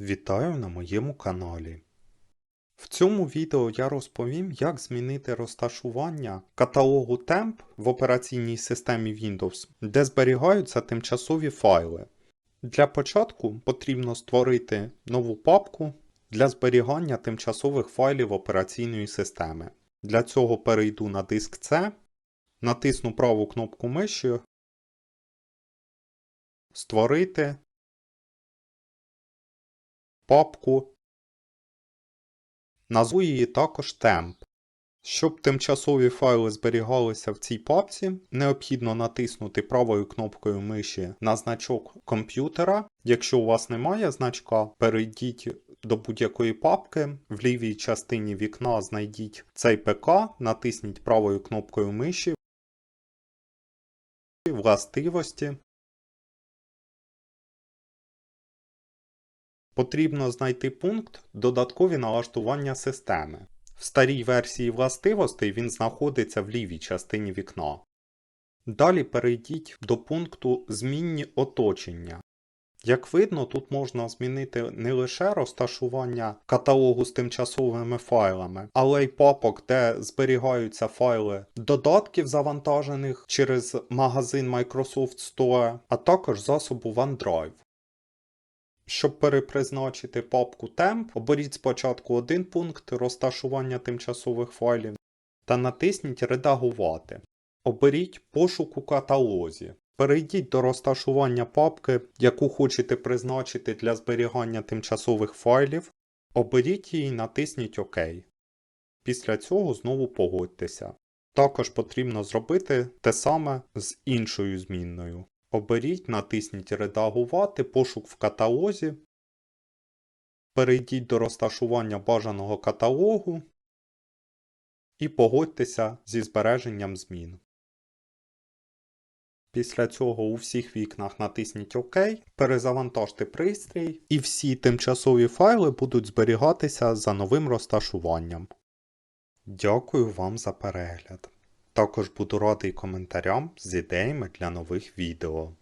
Вітаю на моєму каналі. В цьому відео я розповім, як змінити розташування каталогу темп в операційній системі Windows, де зберігаються тимчасові файли. Для початку потрібно створити нову папку для зберігання тимчасових файлів операційної системи. Для цього перейду на диск C, натисну праву кнопку миші, Створити папку. Назву її також темп. Щоб тимчасові файли зберігалися в цій папці, необхідно натиснути правою кнопкою миші на значок комп'ютера. Якщо у вас немає значка, перейдіть до будь-якої папки, в лівій частині вікна знайдіть цей ПК, натисніть правою кнопкою миші, властивості. Потрібно знайти пункт Додаткові налаштування системи. В старій версії властивостей він знаходиться в лівій частині вікна. Далі перейдіть до пункту Змінні оточення. Як видно, тут можна змінити не лише розташування каталогу з тимчасовими файлами, але й папок, де зберігаються файли додатків, завантажених через магазин Microsoft Store, а також засобу OneDrive. Щоб перепризначити папку Temp, оберіть спочатку один пункт розташування тимчасових файлів та натисніть Редагувати. Оберіть Пошук у каталозі. Перейдіть до розташування папки, яку хочете призначити для зберігання тимчасових файлів. Оберіть її і натисніть ОК. Після цього знову погодьтеся. Також потрібно зробити те саме з іншою змінною. Оберіть, натисніть Редагувати, пошук в каталозі. Перейдіть до розташування бажаного каталогу і погодьтеся зі збереженням змін. Після цього у всіх вікнах натисніть ОК, перезавантажте пристрій, і всі тимчасові файли будуть зберігатися за новим розташуванням. Дякую вам за перегляд. Також буду радий коментарям з ідеями для нових відео.